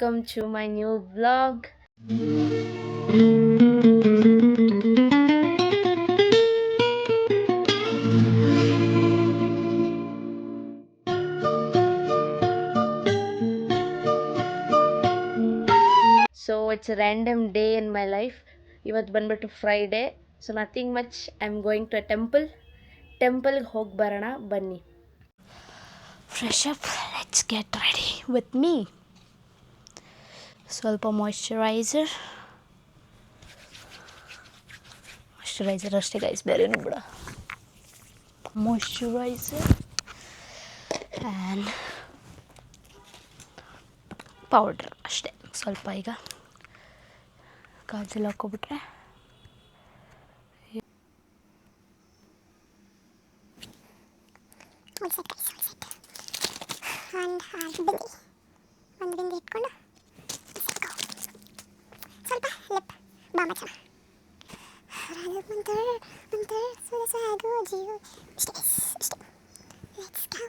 welcome to my new vlog. its it's random day in my life ಇವತ್ತು ಬಂದ್ಬಿಟ್ಟು Friday so nothing much I am going to a temple ಟೆಂಪಲ್ಗೆ ಹೋಗಿ ಬರೋಣ. ಬನ್ನಿ. Fresh up let's get ready with me ಸ್ವಲ್ಪ moisturiser moisturiser ಅಷ್ಟೇ guys ಬೇರೆನೂ ಬಿಡ. ಮಾಯ್ಶ್ಚರೈಸರ್ ಆ್ಯಂಡ್ ಪೌಡ್ರ್ ಅಷ್ಟೇ, ಸ್ವಲ್ಪ ಈಗ. ಕಾಜಲ್ ಹಾಕ್ಕೊಬಿಟ್ರೆ ಒಂದು ಸೆಟ್ ಗೈಸ್ ಒಂದು ಸೆಟ್ ಒಂದು ಬಿಂದಿ ಒಂದು ಬಿಂದಿ ಇಟ್ಕೊಂಡು set go. ಸ್ವಲ್ಪ ಲಿಪ್ ಗೈಸ್ ಇಷ್ಟೇ ಲೆಟ್ಸ್ ಗೋ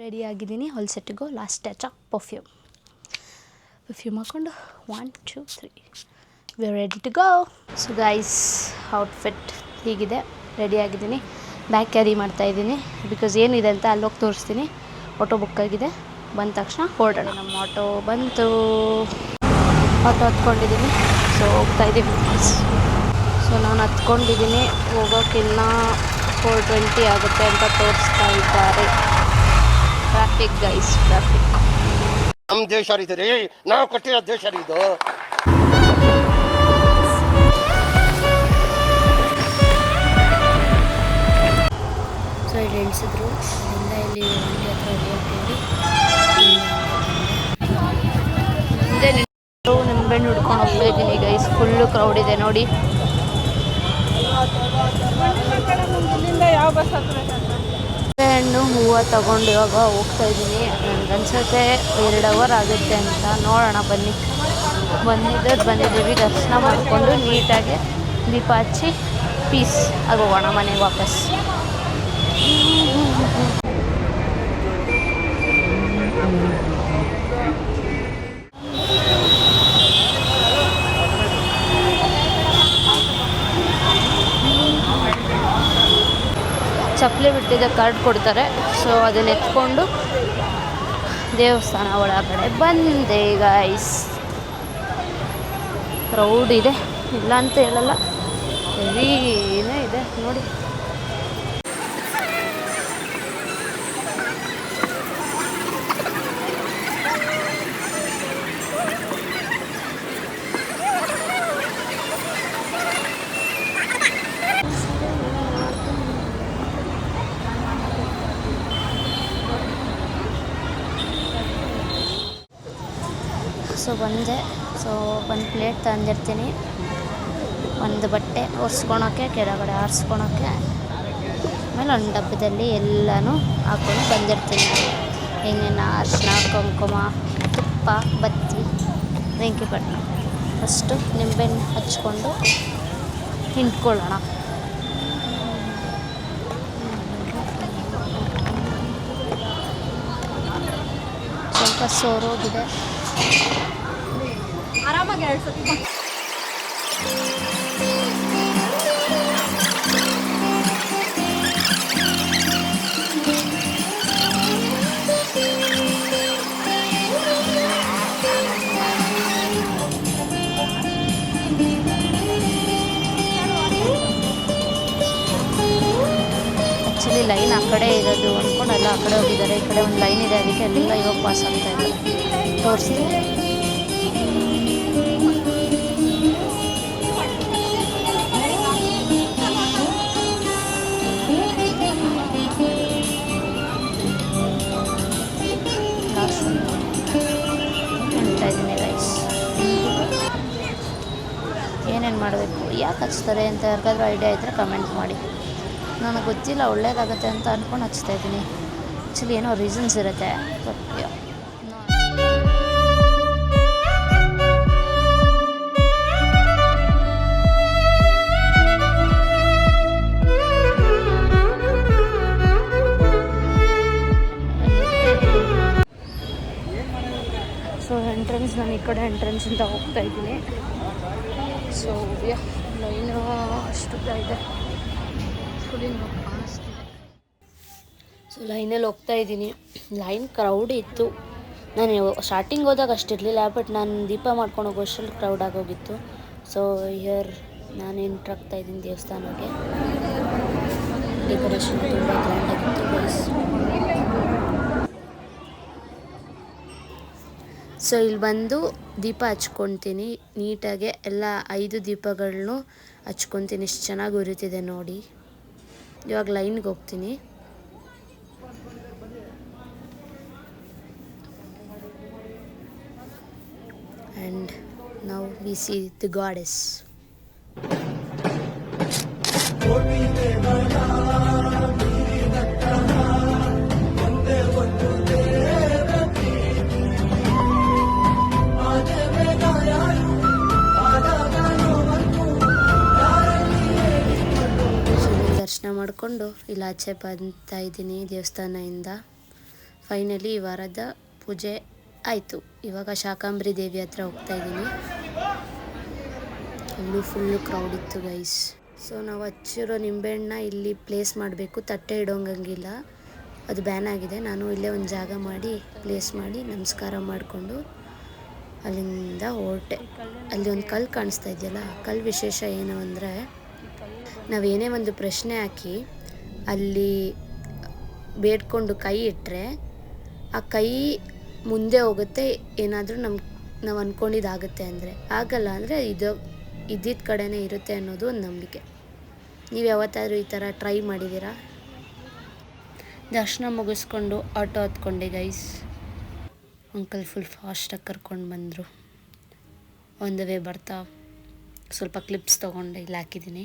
ರೆಡಿ ಆಗಿದ್ದೀನಿ. ಹೊಲ್ ಸೆಟ್ಟಿಗೋ last touch of perfume perfume ಹಾಕ್ಕೊಂಡು one two three we ready to go so guys outfit ಹೀಗಿದೆ. ರೆಡಿ ಆಗಿದ್ದೀನಿ. ಬ್ಯಾಗ್ ಕ್ಯಾರಿ ಮಾಡ್ತಾಯಿದ್ದೀನಿ ಬಿಕಾಸ್ ಏನಿದೆ ಅಂತ ಅಲ್ಲಿ ಹೋಗಿ ತೋರಿಸ್ತೀನಿ. ಆಟೋ ಬುಕ್ ಆಗಿದೆ. ಬಂದ ತಕ್ಷಣ ಹೊರಡೋಣ. ನಮ್ಮ ಆಟೋ ಬಂತು. ಆಟೋ ಹತ್ಕೊಂಡಿದ್ದೀನಿ. ಸೊ ಹೋಗ್ತಾ ಇದ್ದೀವಿ. ಸೊ ನಾನು ಹತ್ಕೊಂಡಿದ್ದೀನಿ. ಹೋಗೋಕ್ಕಿನ್ನ ಫೋರ್ ಟ್ವೆಂಟಿ ಆಗುತ್ತೆ ಅಂತ ತೋರಿಸ್ತಾ ಇದ್ದಾರೆ. ಟ್ರಾಫಿಕ್ ಗೈಸ್ ಟ್ರಾಫಿಕ್ ನಮ್ಮ ದೇಶ ರೀ ನಾವು ಕಟ್ಟಿರೋ ದೇಶ ರೀ ಇದು. ಸೊ ಇಲ್ಲಿ ಇಳಿಸಿದ್ರು ಅಲ್ಲಿಂದ ಇಲ್ಲಿ ನಿಂತು ಹುಡ್ಕೊಂಡು ಹೋಗ್ತಾ ಇದ್ದೀನಿ ಗೈಸ್ ಫುಲ್ಲು ಕ್ರೌಡ್ ಇದೆ ನೋಡಿ. ಹಣ್ಣು ಹೂವು ತಗೊಂಡು ಇವಾಗ ಹೋಗ್ತಾ ಇದ್ದೀನಿ. ನನಗೆ ಅನ್ಸುತ್ತೆ ಎರಡು ಅವರ್ ಆಗುತ್ತೆ ಅಂತ. ನೋಡೋಣ ಬನ್ನಿ. ಬಂದಿದ್ದದ್ದು ಬಂದಿದ್ದೀವಿ. ದರ್ಶನ ಮಾಡಿಕೊಂಡು ನೀಟಾಗಿ ದೀಪ ಹಚ್ಚಿ ಪೀಸ್ ಆಗೋಗೋಣ ಮನೆಗೆ ವಾಪಸ್. ಚಪ್ಪಲಿ ಬಿಟ್ಟಿದ್ದ ಕಾರ್ಡ್ ಕೊಡ್ತಾರೆ. ಸೊ ಅದನ್ನು ಎತ್ಕೊಂಡು ದೇವಸ್ಥಾನ ಒಳಗಡೆ ಬಂದೆ ಗೈಸ್ ಕ್ರೌಡ್ ಇದೆ. ಇಲ್ಲ ಅಂತ ಹೇಳಲ್ಲ. ಹೆವಿನೇ ಇದೆ. ನೋಡಿ. ಸೊ ಬಂದೆ. ಸೊ ಒಂದು ಪ್ಲೇಟ್ ತಂದಿರ್ತೀನಿ. ಒಂದು ಬಟ್ಟೆ ಒರ್ಸ್ಕೊಳೋಕ್ಕೆ ಕೆಳಗಡೆ ಆರಿಸ್ಕೊಳೋಕ್ಕೆ ಆಮೇಲೆ ಒಂದು ಡಬ್ಬದಲ್ಲಿ ಎಲ್ಲನೂ ಹಾಕೊಂಡು ಬಂದಿರ್ತೀನಿ. ಏನೇನು ಅರ್ಶಿನ ಕುಂಕುಮ, ತುಪ್ಪ, ಬತ್ತಿ ಬೆಂಕಿಪಟ್ಟಣ ಫಸ್ಟು ನಿಂಬೆಹಣ್ಣು ಹಚ್ಕೊಂಡು ಹಿಂಡ್ಕೊಳ್ಳೋಣ. ಸ್ವಲ್ಪ ಸೋರೋಗಿದೆ. ಆ್ಯಕ್ಚುಲಿ ಲೈನ್ ಆ ಕಡೆ ಇರೋದು ಅಂದ್ಕೊಂಡು ಎಲ್ಲ ಆ ಕಡೆ ಹೋಗಿದ್ದಾರೆ, ಈ ಕಡೆ ಒಂದು ಲೈನ್ ಇದೆ, ಅದಕ್ಕೆ ಅಲ್ಲೆಲ್ಲ ಇವಾಗ ಪಾಸ್ ಆಗ್ತಾ ಇದ್ದಾರೆ. ತೋರಿಸ್ತೀನಿ. ಏನೇನು ಮಾಡಬೇಕು? ಯಾಕೆ ಹಚ್ತಾರೆ ಅಂತ ಯಾರಿಗಾದ್ರೂ ಐಡಿಯಾ ಇದ್ದರೆ ಕಮೆಂಟ್ ಮಾಡಿ. ನನಗೆ ಗೊತ್ತಿಲ್ಲ ಒಳ್ಳೇದಾಗುತ್ತೆ ಅಂತ ಅಂದ್ಕೊಂಡು ಹಚ್ತಾ ಇದ್ದೀನಿ. ಆ್ಯಕ್ಚುಲಿ ಏನೋ ರೀಸನ್ಸ್ ಇರುತ್ತೆ ಬಟ್ ಸೊ ಎಂಟ್ರೆನ್ಸ್ ನಾನು ಈ ಕಡೆ ಎಂಟ್ರೆನ್ಸಿಂದ ಹೋಗ್ತಾ ಇದ್ದೀನಿ. ಸೊ ಲೈನ್ ಅಷ್ಟು ಇದೆ. ಸೊ ಲೈನಲ್ಲಿ ಹೋಗ್ತಾ ಇದ್ದೀನಿ. ಲೈನ್ ಕ್ರೌಡ್ ಇತ್ತು. ನಾನು ಸ್ಟಾರ್ಟಿಂಗ್ ಹೋದಾಗ ಅಷ್ಟಿರಲಿಲ್ಲ ಬಟ್ ನಾನು ದೀಪ ಮಾಡ್ಕೊಂಡು ಹೋಗೋ ಅಷ್ಟರಲ್ಲಿ ಕ್ರೌಡ್ ಆಗೋಗಿತ್ತು ಸೊ ಇಯರ್ ನಾನು ಎಂಟ್ರ್ ಆಗ್ತಾ ಇದ್ದೀನಿ ದೇವಸ್ಥಾನಕ್ಕೆ. ಡೆಕೋರೇಷನ್ ತುಂಬ ಗ್ರ್ಯಾಂಡ್ ಆಗಿತ್ತು ಸೊ ಇಲ್ಲಿ ಬಂದು ದೀಪ ಹಚ್ಕೊತೀನಿ ನೀಟಾಗೆ ಎಲ್ಲ ಐದು ದೀಪಗಳನ್ನು ಹಚ್ಕೊತೀನಿ ಎಷ್ಟು ಚೆನ್ನಾಗಿ ಉರಿತಿದೆ ನೋಡಿ. ಇವಾಗ ಲೈನ್ಗೆ ಹೋಗ್ತೀನಿ. ಆ್ಯಂಡ್ ನಾವು ವಿ ಸಿ ದಿ ಗಾಡೆಸ್ ಮಾಡಿಕೊಂಡು ಇಲ್ಲಿ, ಆಚೆ ಬಂತಾ ಇದ್ದೀನಿ ದೇವಸ್ಥಾನದಿಂದ. ಫೈನಲಿ ಈ ವಾರದ ಪೂಜೆ ಆಯಿತು. ಇವಾಗ ಶಾಕಾಂಬರಿ ದೇವಿ ಹತ್ರ ಹೋಗ್ತಾ ಇದ್ದೀನಿ. ಅಲ್ಲೂ ಫುಲ್ಲು ಕ್ರೌಡ್ ಇತ್ತು ಗೈಸ್ ಸೊ ನಾವು ಹಚ್ಚಿರೋ ನಿಂಬೆಹಣ್ಣ ಇಲ್ಲಿ ಪ್ಲೇಸ್ ಮಾಡಬೇಕು. ತಟ್ಟೆ ಇಡೋಂಗಿಲ್ಲ ಅದು ಬ್ಯಾನ್ ಆಗಿದೆ. ನಾನು ಇಲ್ಲೇ ಒಂದು ಜಾಗ ಮಾಡಿ ಪ್ಲೇಸ್ ಮಾಡಿ ನಮಸ್ಕಾರ ಮಾಡಿಕೊಂಡು ಅಲ್ಲಿಂದ ಹೊರಟೆ. ಅಲ್ಲಿ ಒಂದು ಕಲ್ಲು ಕಾಣಿಸ್ತಾ ಇದೆಯಲ್ಲ ಕಲ್ಲು ವಿಶೇಷ ಏನು ಅಂದರೆ ನಾವೇನೇ ಒಂದು ಪ್ರಶ್ನೆ ಹಾಕಿ ಅಲ್ಲಿ ಬೇಡ್ಕೊಂಡು ಕೈ ಇಟ್ಟರೆ ಆ ಕೈ ಮುಂದೆ ಹೋಗುತ್ತೆ, ಏನಾದರೂ ನಮ್ಮ ನಾವು ಅಂದ್ಕೊಂಡಿದ್ದಾಗುತ್ತೆ ಅಂದರೆ. ಆಗಲ್ಲ ಅಂದರೆ ಇದು ಇದ್ದಿದ್ದ ಕಡೆನೇ ಇರುತ್ತೆ ಅನ್ನೋದು ಒಂದು ನಂಬಿಕೆ. ನೀವು ಯಾವತ್ತಾದರೂ ಈ ಥರ ಟ್ರೈ ಮಾಡಿದ್ದೀರಾ? ದರ್ಶನ ಮುಗಿಸ್ಕೊಂಡು ಆಟೋ ಹತ್ಕೊಂಡೆ ಗೈಸ್ ಅಂಕಲ್ ಫುಲ್ ಫಾಸ್ಟಾಗಿ ಕರ್ಕೊಂಡು ಬಂದರು. ಒಂದು ವೇ ಬರ್ತಾ. ಸ್ವಲ್ಪ ಕ್ಲಿಪ್ಸ್ ತೊಗೊಂಡು, ಇಲ್ಲಿ ಹಾಕಿದ್ದೀನಿ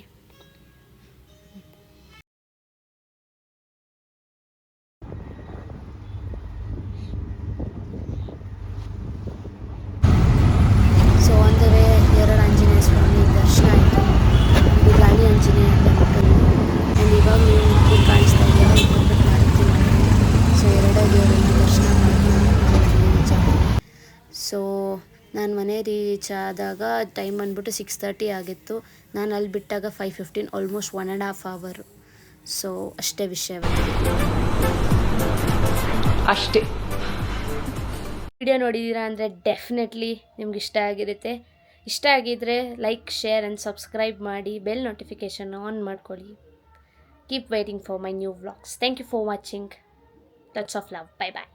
ಸೊ ಒಂದು ವೇ ಎರಡು ಆಂಜನೇಯ ಸ್ವಾಮಿ ದರ್ಶನ ಆಯಿತು ಇದು ಗಾಳಿ ಆಂಜನೇಯ ಟೆಂಪಲ್ ಆ್ಯಂಡ್ ಇವಾಗ ನೀವು ಇಲ್ಲಿ ಕಾಣಿಸ್ತಾ ಇದೆಯಲ್ಲ ಇದು ಕಂಪ್ಲೀಟ್ ಮಾಡ್ತೀನಿ ಸೊ ಎರಡೇ ದೇವರನ್ನ ದರ್ಶನ ಮಾಡಿ ರೀಚ್ ಸೊ ನಾನು ಮನೆ ರೀಚ್ ಆದಾಗ ಟೈಮ್ ಬಂದ್ಬಿಟ್ಟು ಸಿಕ್ಸ್ ತರ್ಟಿ ಆಗಿತ್ತು. ನಾನು ಅಲ್ಲಿ ಬಿಟ್ಟಾಗ five fifteen almost one and half ಅವರು ಸೊ ಅಷ್ಟೇ ವಿಷಯ ಅಷ್ಟೇ. ವಿಡಿಯೋ ನೋಡಿದ್ದೀರಾ ಅಂದರೆ ಡೆಫಿನೆಟ್ಲಿ ನಿಮ್ಗೆ ಇಷ್ಟ ಆಗಿರುತ್ತೆ. ಇಷ್ಟ ಆಗಿದ್ದರೆ ಲೈಕ್ ಶೇರ್ ಆ್ಯಂಡ್ ಸಬ್ಸ್ಕ್ರೈಬ್ ಮಾಡಿ ಬೆಲ್ ನೋಟಿಫಿಕೇಷನ್ ಆನ್ ಮಾಡ್ಕೊಳ್ಳಿ. Keep waiting for my new vlogs thank you for watching touch of love bye bye